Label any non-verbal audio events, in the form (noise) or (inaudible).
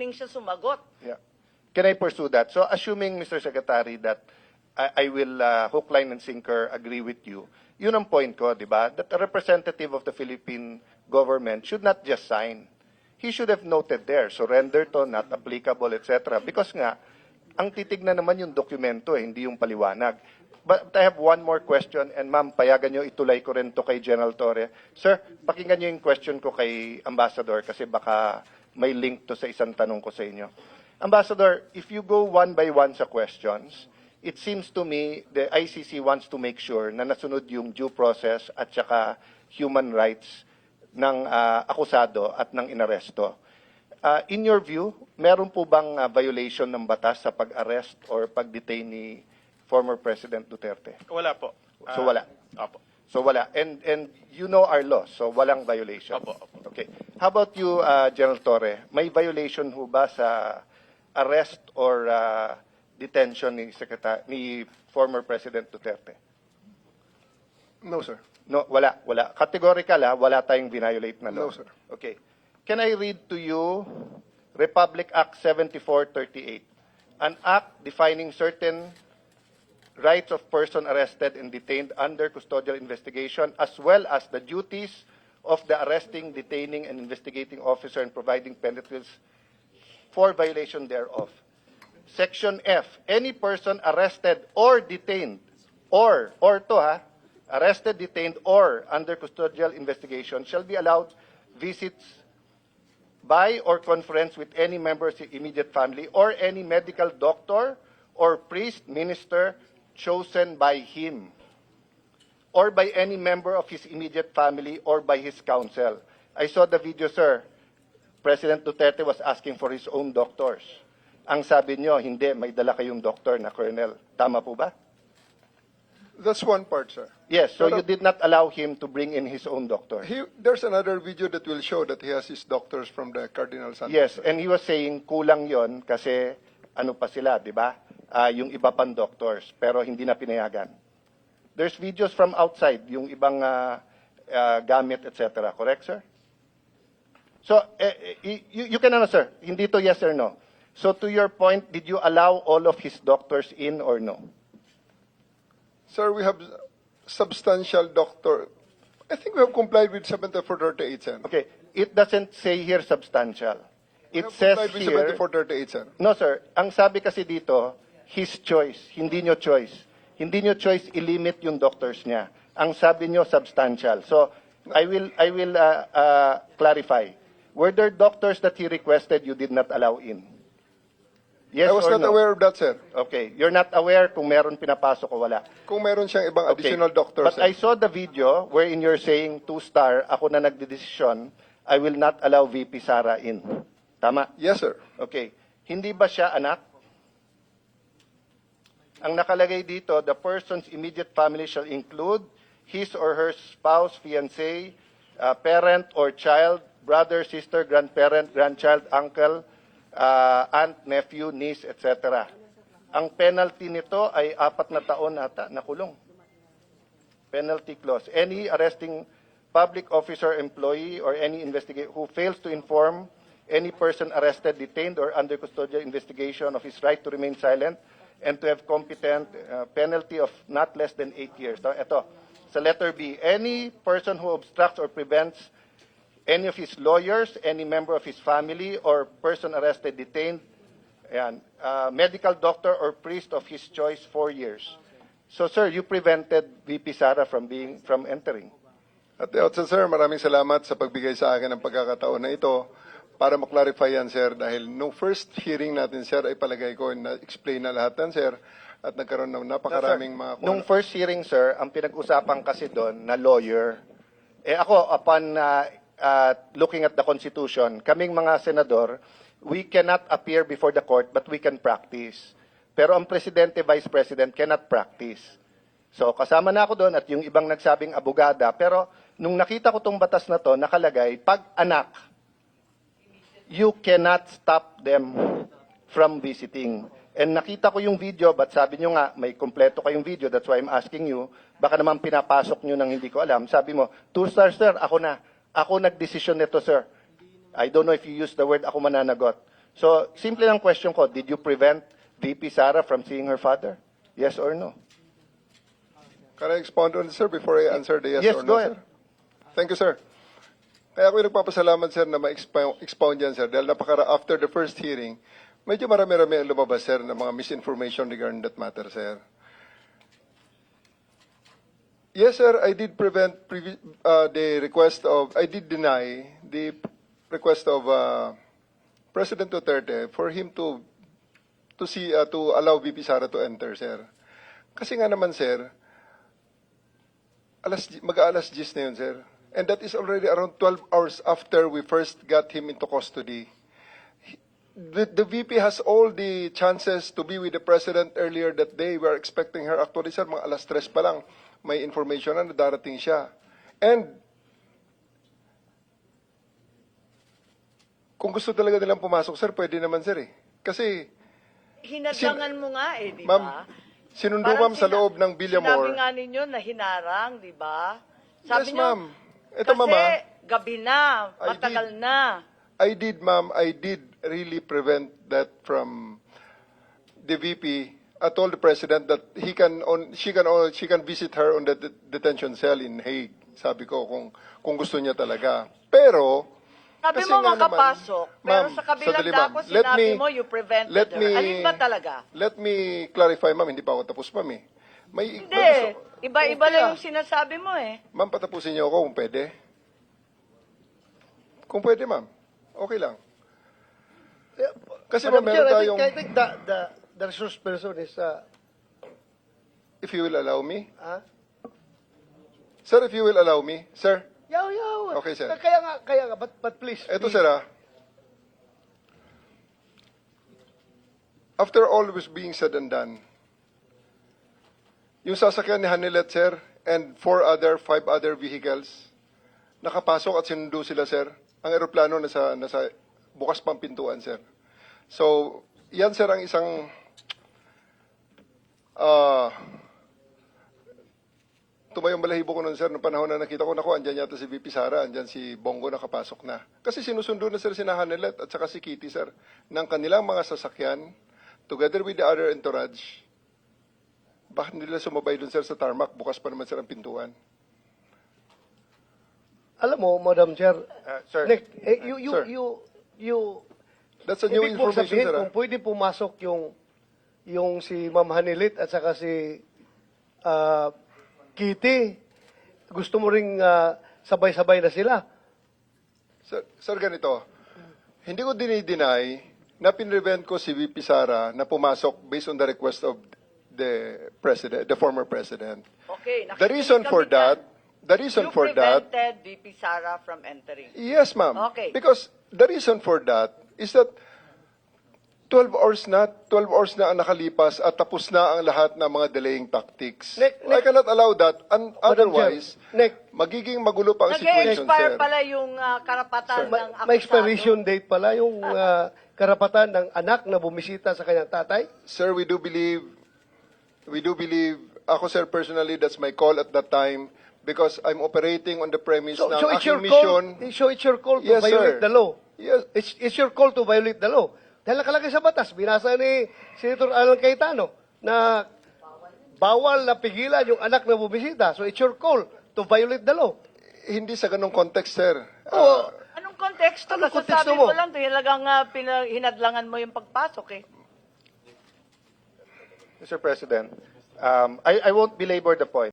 Ning siya sumagot. Yeah. Can I pursue that? So assuming, Mr. Secretary, that I, I will uh, hook, line, and sinker agree with you, yun ang point ko, di ba? That a representative of the Philippine government should not just sign. He should have noted there, surrender to, not applicable, etc. Because nga, ang titignan naman yung dokumento, eh, hindi yung paliwanag. But I have one more question, and ma'am, payagan nyo, itulay ko rin to kay General Torre. Sir, pakinggan nyo yung question ko kay Ambassador kasi baka may link to sa isang tanong ko sa inyo. Ambassador, if you go one by one sa questions, it seems to me the ICC wants to make sure na nasunod yung due process at saka human rights ng ah, akusado at ng inaresto. Ah, in your view, meron po bang ah, violation ng batas sa pag-arrest or pag-detain ni former President Duterte? Wala po. So, wala? Opo. So wala. And and you know our law, so walang violation. Opo, opo. Okay. How about you, uh, General Torre? May violation ho ba sa arrest or uh, detention ni Secretary ni former President Duterte? No, sir. No, wala, wala. Categorical ha, wala tayong violate na law. No, sir. Okay. Can I read to you Republic Act 7438, an act defining certain rights of person arrested and detained under custodial investigation, as well as the duties of the arresting, detaining, and investigating officer and providing penalties for violation thereof. Section F, any person arrested or detained, or, or to ha, arrested, detained, or under custodial investigation shall be allowed visits by or conference with any member of his immediate family or any medical doctor or priest, minister chosen by him or by any member of his immediate family or by his counsel. I saw the video, sir. President Duterte was asking for his own doctors. Ang sabi nyo, hindi, may dala kayong doctor na colonel. Tama po ba? That's one part, sir. Yes, so Pero- you did not allow him to bring in his own doctor. He, there's another video that will show that he has his doctors from the Cardinal Santos. Yes, sir. and he was saying kulang yon kasi ano pa sila, di ba? Ah, yung iba pang doctors, pero hindi na pinayagan. There's videos from outside, yung ibang ah, ah, gamit, etc. Correct, sir? So, eh, eh, you, you can answer, hindi to yes or no. So, to your point, did you allow all of his doctors in or no? Sir, we have substantial doctor. I think we have complied with 7438, sir. Okay, it doesn't say here substantial. We It have says here... 7438, sir. No, sir. Ang sabi kasi dito, his choice. Hindi nyo choice. Hindi nyo choice ilimit yung doctors niya. Ang sabi nyo, substantial. So, I will, I will uh, uh, clarify. Were there doctors that he requested you did not allow in? Yes I was or not no? aware of that, sir. Okay. You're not aware kung meron pinapasok o wala. Kung meron siyang ibang Okay. additional doctors, But sir. I saw the video wherein you're saying two-star, ako na nagdedesisyon, I will not allow VP Sara in. Tama? Yes, sir. Okay. Hindi ba siya anak? Ang nakalagay dito, the person's immediate family shall include his or her spouse, fiancé, uh, parent or child, brother, sister, grandparent, grandchild, uncle, uh, aunt, nephew, niece, etc. Ang penalty nito ay apat na taon ata na kulong. Penalty clause. Any arresting public officer, employee, or any investigator who fails to inform any person arrested, detained, or under custodial investigation of his right to remain silent and to have competent uh, penalty of not less than eight years. Now, Ito, sa letter B, any person who obstructs or prevents any of his lawyers, any member of his family, or person arrested, detained, ayan, uh, medical doctor or priest of his choice, four years. So, sir, you prevented VP Sara from being from entering. At the outset, sir, maraming salamat sa pagbigay sa akin ng pagkakataon na ito para maklarify yan, sir. Dahil nung first hearing natin, sir, ay palagay ko na-explain na lahat yan, sir. At nagkaroon ng napakaraming mga... Nung first hearing, sir, ang pinag-usapan kasi doon na lawyer, eh ako, upon uh, uh, looking at the Constitution, kaming mga senador, we cannot appear before the court, but we can practice. Pero ang presidente, vice president cannot practice. So, kasama na ako doon at yung ibang nagsabing abogada. Pero, nung nakita ko tong batas na to, nakalagay, pag anak, you cannot stop them from visiting. And nakita ko yung video, but sabi nyo nga, may kompleto kayong video, that's why I'm asking you, baka naman pinapasok nyo nang hindi ko alam. Sabi mo, two stars, sir, ako na. Ako nagdesisyon nito, sir. I don't know if you use the word ako mananagot. So, simple lang question ko, did you prevent VP Sara from seeing her father? Yes or no? Can I expound on this, sir, before I answer the yes, Yes, or no, go ahead. sir? Thank you, sir. Kaya ako nagpapasalamat, sir, na ma-expound expound yan, sir. Dahil napakara, after the first hearing, medyo marami-rami ang lumabas, sir, ng mga misinformation regarding that matter, sir. Yes, sir, I did prevent uh, the request of, I did deny the request of uh, President Duterte for him to to see uh, to allow VP Sara to enter, sir. Kasi nga naman, sir, alas, mag-aalas 10 na yun, sir. And that is already around 12 hours after we first got him into custody. He- The, the VP has all the chances to be with the President earlier that day. We are expecting her. Actually, sir, mga alas 3 pa lang, may information na darating siya. And kung gusto talaga nilang pumasok, sir, pwede naman, sir, eh. Kasi, Hinadlangan mo nga eh, di ma'am, ba? sinundo Parang ma'am sa loob ng Sinabi Villamore. nga ninyo na hinarang, di ba? Yes, ma'am. Ito, kasi ma'am, ah. gabi na, I matagal did. na. I did, ma'am, I did really prevent that from the VP. I told the president that he can on she can on, she can visit her on the det- detention cell in Hague. Sabi ko kung kung gusto niya talaga. Pero Sabi kasi mo nga naman- makapasok, pero Ma'am, sa kabilang sandali, ma'am. dako Let sinabi me- mo you prevented let her. me- Alin ba talaga? Let me clarify, ma'am, hindi pa ako tapos, ma'am. Eh. May, Hindi, gusto- iba-iba Okay, lang ah. yung sinasabi mo eh. Ma'am, patapusin niyo ako kung pwede. Kung pwede, ma'am. Okay lang. Kasi ma'am, Madam meron Chair, I tayong, I think the, the, the resource person is, uh, if you will allow me. ah, Sir, if you will allow me. Sir, yaw, yaw. Okay, sir. Kaya nga, kaya nga, but, but please. Eto be- sir ah. After all was being said and done, yung sasakyan ni Hanilet sir and four other, five other vehicles, nakapasok at sinundo sila sir. Ang eroplano nasa, nasa bukas pang pintuan sir. So, yan sir ang isang ah tumayong balahibo ko nun, sir, noong panahon na nakita ko, naku, andyan yata si VP Sara, andyan si Bongo nakapasok na. Kasi sinusundo na, sir, si Hanelet at saka si Kitty, sir, ng kanilang mga sasakyan, together with the other entourage. Bakit nila sumabay dun, sir, sa tarmac? Bukas pa naman, sir, ang pintuan. Alam mo, Madam Chair, Uh, sir, Nick, eh, you, you, Sir. you, you, That's a new ibig information, sabihin sir. ah. kung pwede pumasok yung, yung si Ma'am Hanilit at saka si ah, Kitty, gusto mo ring ah, sabay-sabay na sila. Sir, sir, ganito. Hindi ko dinideny na pinrevent ko si VP Sara na pumasok based on the request of the president, the former president. Okay, The reason for that, the reason you for that, prevented VP Sara from entering. Yes, ma'am. Okay. Because the reason for that is that 12 hours na, 12 hours na ang nakalipas at tapos na ang lahat ng mga delaying tactics. Nick, I Nick- cannot allow that. Un- otherwise, Nick, magiging magulo pa ang situation, Nag-expire sir. pala yung ah, karapatan ng may, akusado. may expiration date pala yung (laughs) ah, karapatan ng anak na bumisita sa kanyang tatay. Sir, we do believe, we do believe, ako sir, personally, that's my call at that time because I'm operating on the premise So, ng so it's aking your mission. call. So it's your call to Yes, violate sir. the law. Yes, It's, it's your call to violate the law. Dahil nakalagay sa batas, binasa ni Senator Alan Cayetano na bawal na pigilan yung anak na bumisita. So it's your call to violate the law. hindi sa ganong context, sir. Oo. Ah, Anong konteksto? Anong konteksto mo? mo lang, talagang uh, hinadlangan mo yung pagpasok eh. Mr. President, um, I, I won't belabor the point.